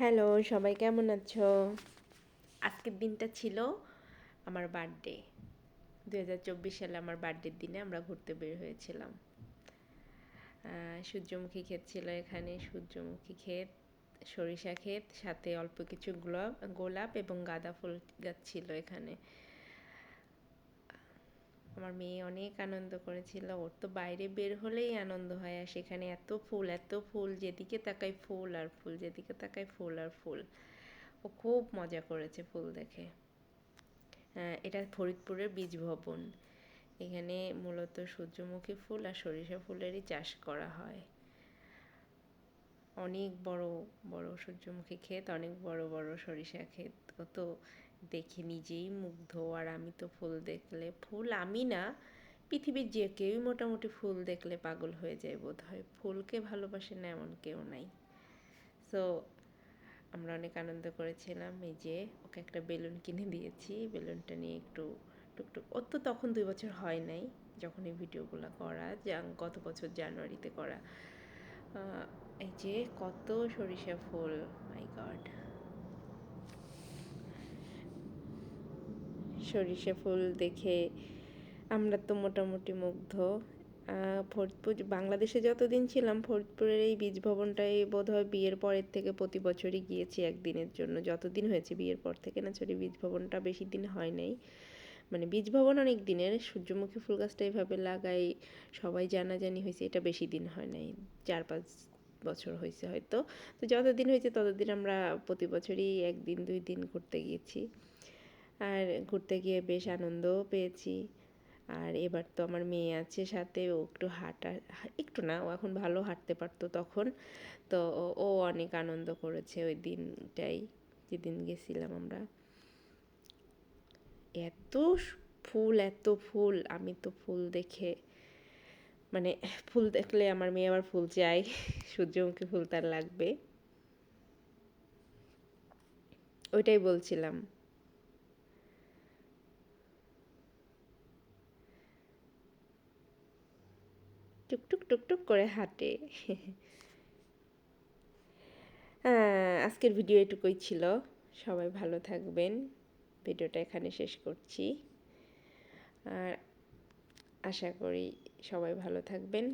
Hello, সবাই কেমন আছো? আজকের দিনটা ছিল আমার বার্থডে। দু হাজার চব্বিশ সালে আমার বার্থডের দিনে আমরা ঘুরতে বের হয়েছিলাম। সূর্যমুখী ক্ষেত ছিল এখানে, সূর্যমুখী ক্ষেত, সরিষা ক্ষেত, সাথে অল্প কিছু গোলাপ গোলাপ এবং গাঁদা ফুল গাছ ছিল এখানে। আমার মেয়ে অনেক আনন্দ করেছিল। ওর তো বাইরে বের হলেই আনন্দ হয় আর সেখানে এত ফুল এত ফুল যেদিকে তাকাই ফুল আর ফুল যেদিকে তাকাই ফুল আর ফুল। ও খুব মজা করেছে ফুল দেখে। আহ, এটা ফরিদপুরের বীজ ভবন। এখানে মূলত সূর্যমুখী ফুল আর সরিষা ফুলেরই চাষ করা হয়। অনেক বড় বড় সূর্যমুখী ক্ষেত অনেক বড় বড় সরিষা ক্ষেত। তো দেখে নিজেই মুগ্ধ। আর আমি তো ফুল দেখলে, ফুল আমি না, পৃথিবীর যে কেউই মোটামুটি ফুল দেখলে পাগল হয়ে যায় বোধ হয় ফুলকে ভালোবাসে না এমন কেউ নাই। সো আমরা অনেক আনন্দ করেছিলাম। এই যে, ওকে একটা বেলুন কিনে দিয়েছি। বেলুনটা নিয়ে একটু টুকটুক, ওর তো তখন দুই বছর হয় নাই যখন এই ভিডিওগুলো করা যা গত বছর জানুয়ারিতে করা। এই যে, কত সরিষা ফুল মাই গড সরিষা ফুল দেখে আমরা তো মোটামুটি মুগ্ধ। ফরিদপুর বাংলাদেশে যতদিন ছিলাম ফরিদপুরের এই বীজ ভবনটাই বোধ হয় বিয়ের পরের থেকে প্রতি বছরই গিয়েছি একদিনের জন্য। যতদিন হয়েছে বিয়ের পর থেকে না সরি বীজ ভবনটা বেশি দিন হয় নাই। মানে বীজ ভবন অনেক দিনের, সূর্যমুখী ফুল গাছটা এইভাবে লাগাই, সবাই জানাজানি হয়েছে, এটা বেশি দিন হয় নাই। চার পাঁচ বছর হয়েছে হয়তো। তো যতদিন হয়েছে ততদিন আমরা প্রতি বছরই একদিন, দুই দিন ঘুরতে গিয়েছি। আর ঘুরতে গিয়ে বেশ আনন্দও পেয়েছি। আর এবার তো আমার মেয়ে আছে সাথে, ও একটু হাঁটা, একটু না, ও এখন ভালো হাঁটতে পারতো তখন। তো ও- অনেক আনন্দ করেছে ওই দিনটাই, যেদিন গেছিলাম আমরা। এত ফুল এত ফুল, আমি তো ফুল দেখে মানে ফুল দেখলে আমার মেয়ে আবার ফুল চাই সূর্যমুখী ফুল তার লাগবে। ওইটাই বলছিলাম। টুকটুক টুকটুক করে হাঁটে। আজকের ভিডিও এটুকুই ছিল। সবাই ভালো থাকবেন। ভিডিওটা এখানে শেষ করছি। আর আশা করি সবাই ভালো থাকবেন।